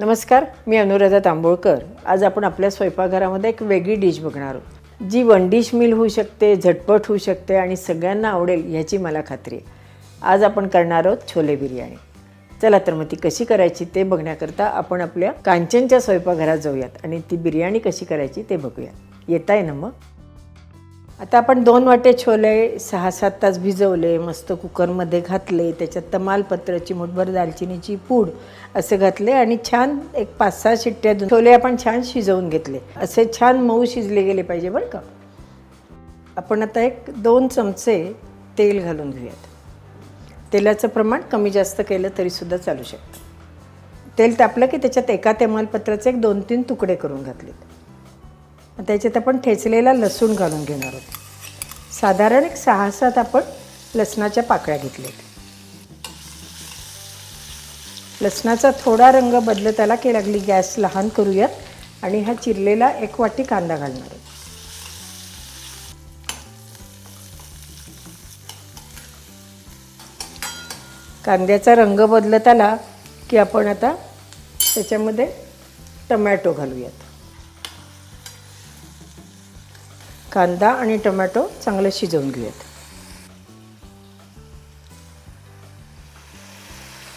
नमस्कार मी अनुराधा तांबोळकर. आज आपण आपल्या स्वयंपाकघरामध्ये एक वेगळी डिश बघणार आहोत. जी वन डिश मिल होऊ शकते झटपट होऊ शकते आणि सगळ्यांना आवडेल ह्याची मला खात्री आहे. आज आपण करणार आहोत छोले बिर्याणी. चला तर मग ती कशी करायची ते बघण्याकरता आपण आपल्या कांचनच्या स्वयंपाकघरात जाऊयात आणि ती बिर्याणी कशी करायची ते बघूयात. येत आहे ना मग? आता आपण दोन वाटे छोले सहा सात तास भिजवले मस्त कुकरमध्ये घातले त्याच्यात तमालपत्राची मुठभर दालचिनीची पूड असे घातले आणि छान एक पाच सहा शिट्ट्या छोले आपण छान शिजवून घेतले. असे छान मऊ शिजले गेले पाहिजे बरं का. आपण आता एक दोन चमचे तेल घालून घेऊयात. तेलाचं प्रमाण कमी जास्त केलं तरीसुद्धा चालू शकतं. तेल तापलं की त्याच्यात एका तमालपत्राचे एक दोन तीन तुकडे करून घातलेत. त्याच्यात आपण ठेचलेला लसूण घालून घेणार आहोत. साधारण एक सहा सात आपण लसणाच्या पाकळ्या घेतल्यात. लसणाचा थोडा रंग बदलत आला की लागली गॅस लहान करूयात आणि हा चिरलेला एक वाटी कांदा घालणार आहोत. कांद्याचा रंग बदलत आला की आपण आता त्याच्यामध्ये टमॅटो घालूयात. कांदा आणि टोमॅटो चांगलं शिजवून घेऊयात.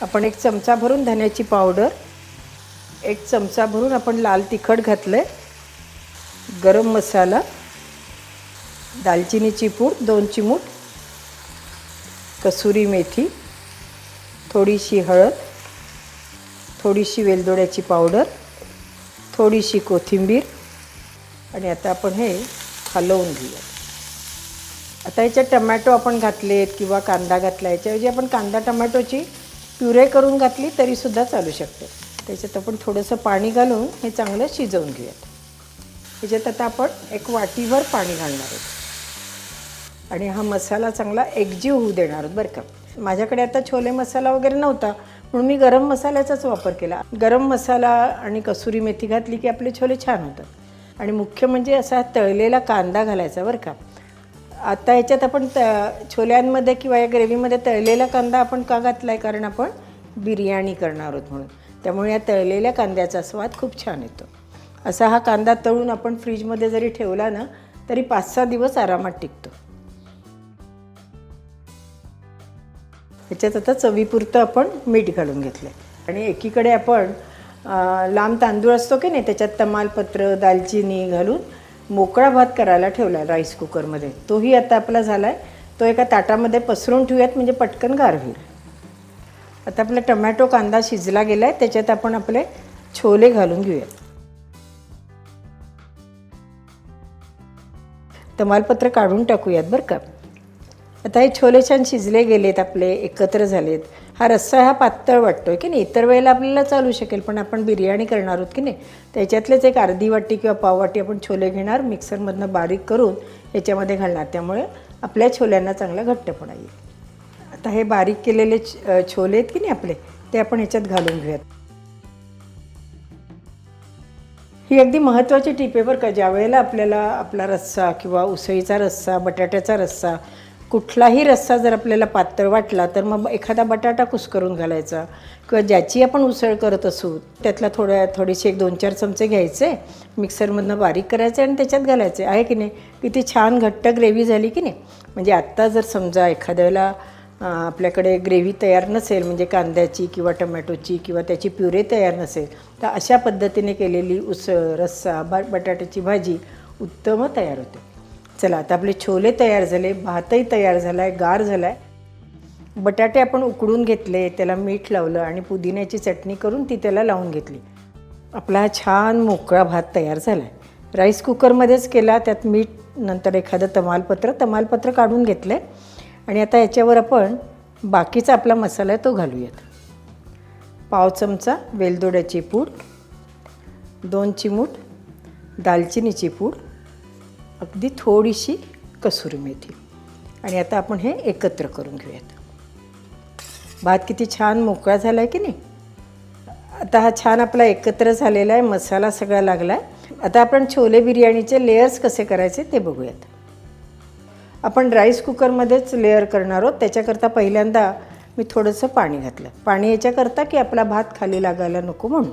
आपण एक चमचा भरून धन्याची पावडर एक चमचा भरून आपण लाल तिखट घातलं आहे गरम मसाला दालचिनीची पूड दोन चिमूट कसुरी मेथी थोडीशी हळद थोडीशी वेलदोड्याची पावडर थोडीशी कोथिंबीर आणि आता आपण हे हलवून घेऊया. आता याच्यात टमॅटो आपण घातलेत किंवा कांदा घातला याच्याऐवजी आपण कांदा टमॅटोची प्युरे करून घातली तरीसुद्धा चालू शकते. त्याच्यात आपण थोडंसं पाणी घालून हे चांगलं शिजवून घेऊयात. त्याच्यात आता आपण एक वाटीभर पाणी घालणार आहोत. आणि हा मसाला चांगला एकजीव होऊ देणार आहोत बरं का. माझ्याकडे आता छोले मसाला वगैरे नव्हता म्हणून मी गरम मसाल्याचाच वापर केला. गरम मसाला आणि कसुरी मेथी घातली की आपले छोले छान होतात. आणि मुख्य म्हणजे असा तळलेला कांदा घालायचा बरं का. आता ह्याच्यात आपण त छोल्यांमध्ये किंवा या ग्रेव्हीमध्ये तळलेला कांदा आपण का घातला आहे कारण आपण बिर्याणी करणार आहोत म्हणून. त्यामुळे या तळलेल्या कांद्याचा स्वाद खूप छान येतो. असा हा कांदा तळून आपण फ्रीजमध्ये जरी ठेवला ना तरी पाच सहा दिवस आरामात टिकतो. ह्याच्यात आता चवीपुरतं आपण मीठ घालून घेतलं आणि एकीकडे आपण लांब तांदूळ असतो की नाही त्याच्यात तमालपत्र दालचिनी घालून मोकळा भात करायला ठेवला राईस कुकरमध्ये तोही आता आपला झाला आहे तो एका ताटामध्ये पसरून ठेवूयात म्हणजे पटकन गार होईल आता आपला टमॅटो कांदा शिजला गेला आहे त्याच्यात आपण आपले छोले घालून घेऊयात. तमालपत्र काढून टाकूयात बरं का. आता हे छोले छान शिजले गेलेत आपले एकत्र झालेत. हा रस्सा हा पातळ वाटतोय की नाही? इतर वेळेला आपल्याला चालू शकेल पण आपण बिर्याणी करणार आहोत की नाही? त्याच्यातलेच एक अर्धी वाटी किंवा पाववाटी आपण छोले घेणार मिक्सरमधनं बारीक करून याच्यामध्ये घालणार. त्यामुळे आपल्या छोल्यांना चांगला घट्टपणा येईल. आता हे बारीक केलेले छोले आहेत की नाही आपले ते आपण ह्याच्यात घालून घेऊयात. ही अगदी महत्त्वाची टिप आहे बरं का ज्या वेळेला आपल्याला आपला रस्सा किंवा उसळीचा रस्सा बटाट्याचा रस्सा कुठलाही रस्सा जर आपल्याला पातळ वाटला तर मग एखादा बटाटा कुस्करून घालायचा. किंवा ज्याची आपण उसळ करत असू त्यातला थोड्या थोडीशी एक दोन चार चमचे घ्यायचे मिक्सरमधनं बारीक करायचे आणि त्याच्यात घालायचे. आहे की नाही? किती छान घट्ट ग्रेव्ही झाली की नाही? म्हणजे आत्ता जर समजा एखाद्याला आपल्याकडे ग्रेव्ही तयार नसेल म्हणजे कांद्याची किंवा टमॅटोची किंवा त्याची प्युरे तयार नसेल तर अशा पद्धतीने केलेली उसळ रस्सा बा बटाट्याची भाजी उत्तम तयार होते. चला आता आपले छोले तयार झाले भातही तयार झाला आहे गार झाला आहे बटाटे आपण उकडून घेतले त्याला मीठ लावलं आणि पुदिन्याची चटणी करून ती त्याला लावून घेतली. आपला छान मोकळा भात तयार झाला आहे राईस कुकरमध्येच केला त्यात मीठ नंतर एखादं तमालपत्र तमालपत्र काढून घेतलं आहे आणि आता याच्यावर आपण बाकीचा आपला मसाला आहे तो घालूयात. पाव चमचा वेलदोड्याची पूड दोन चिमूट दालचिनीची पूड अगदी थोडीशी कसुरी मेथी. आणि आता आपण हे एकत्र करून घेऊयात. भात किती छान मोकळा झाला आहे की नाही? आता हा छान आपला एकत्र झालेला आहे मसाला सगळा लागला आहे आता आपण छोले बिर्याणीचे लेयर्स कसे करायचे ते बघूयात. आपण राईस कुकरमध्येच लेअर करणार आहोत. त्याच्याकरता पहिल्यांदा मी थोडंसं पाणी घातलं. पाणी याच्याकरता की आपला भात खाली लागायला नको म्हणून.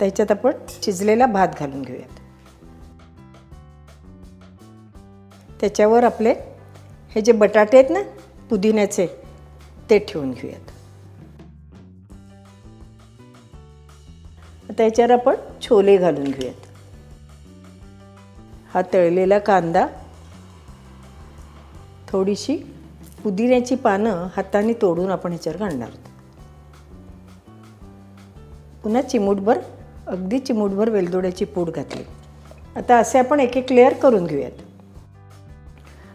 त्याच्यात आपण शिजलेला भात घालून घेऊयात. त्याच्यावर आपले हे जे बटाटे आहेत ना पुदिन्याचे ते ठेवून घेऊयात. आता याच्यावर आपण छोले घालून घेऊयात. हा तळलेला कांदा थोडीशी पुदिन्याची पानं हाताने तोडून आपण ह्याच्यावर घालणार आहोत. पुन्हा चिमूटभर अगदी चिमूटभर वेलदोड्याची पूड घातली. आता असे आपण एक एक लेअर करून घेऊयात.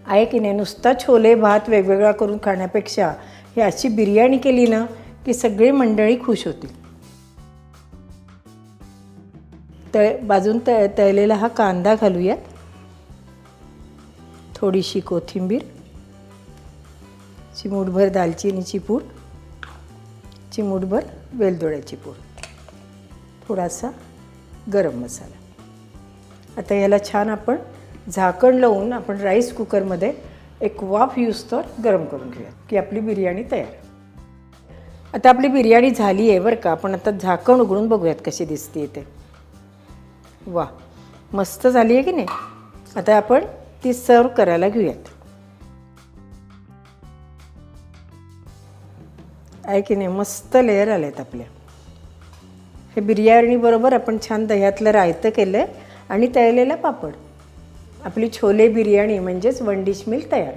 आहे की नाही? नुसता छोले भात वेगवेगळा करून खाण्यापेक्षा ही अशी बिर्याणी केली ना की सगळी मंडळी खुश होतील. तळ बाजून त तळलेला हा कांदा घालूयात. थोडीशी कोथिंबीर चिमूटभर दालचिनीची पूड चिमूटभर वेलदोड्याची पूड. थोडासा गरम मसाला. आता याला छान आपण झाकण लावून आपण राईस कुकरमध्ये एक वाफ यूज तर गरम करून घेऊया की आपली बिर्याणी तयार. आता आपली बिर्याणी झाली आहे बरं का आपण आता झाकण उघडून बघूयात कशी दिसते ते. वा मस्त झाली आहे की नाही? आता आपण ती सर्व करायला घेऊयात. आहे की नाही? मस्त लेअर आले आहेत आपल्या. हे बिर्याणीबरोबर आपण छान दह्यातलं रायतं केलं आहे आणि तळलेला पापड. आपली छोले बिर्याणी म्हणजेच वन डिश मिल तयार.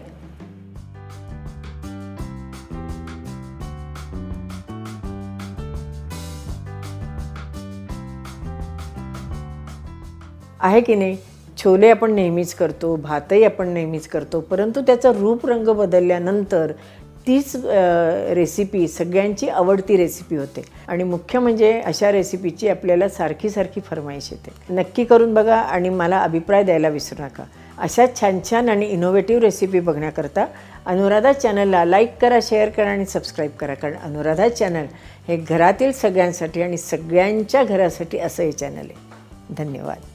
आहे की नाही? छोले आपण नेहमीच करतो भातही आपण नेहमीच करतो परंतु त्याचा रूप रंग बदलल्यानंतर तीच रेसिपी सगळ्यांची आवडती रेसिपी होते. आणि मुख्य म्हणजे अशा रेसिपीची आपल्याला सारखी सारखी फरमाईश येते. नक्की करून बघा आणि मला अभिप्राय द्यायला विसरू नका. अशा छान छान आणि इनोव्हेटिव्ह रेसिपी बघण्याकरता अनुराधा चॅनलला लाईक करा शेअर करा आणि सबस्क्राईब करा. कारण अनुराधा चॅनल हे घरातील सगळ्यांसाठी आणि सगळ्यांच्या घरासाठी असं हे चॅनल आहे. धन्यवाद.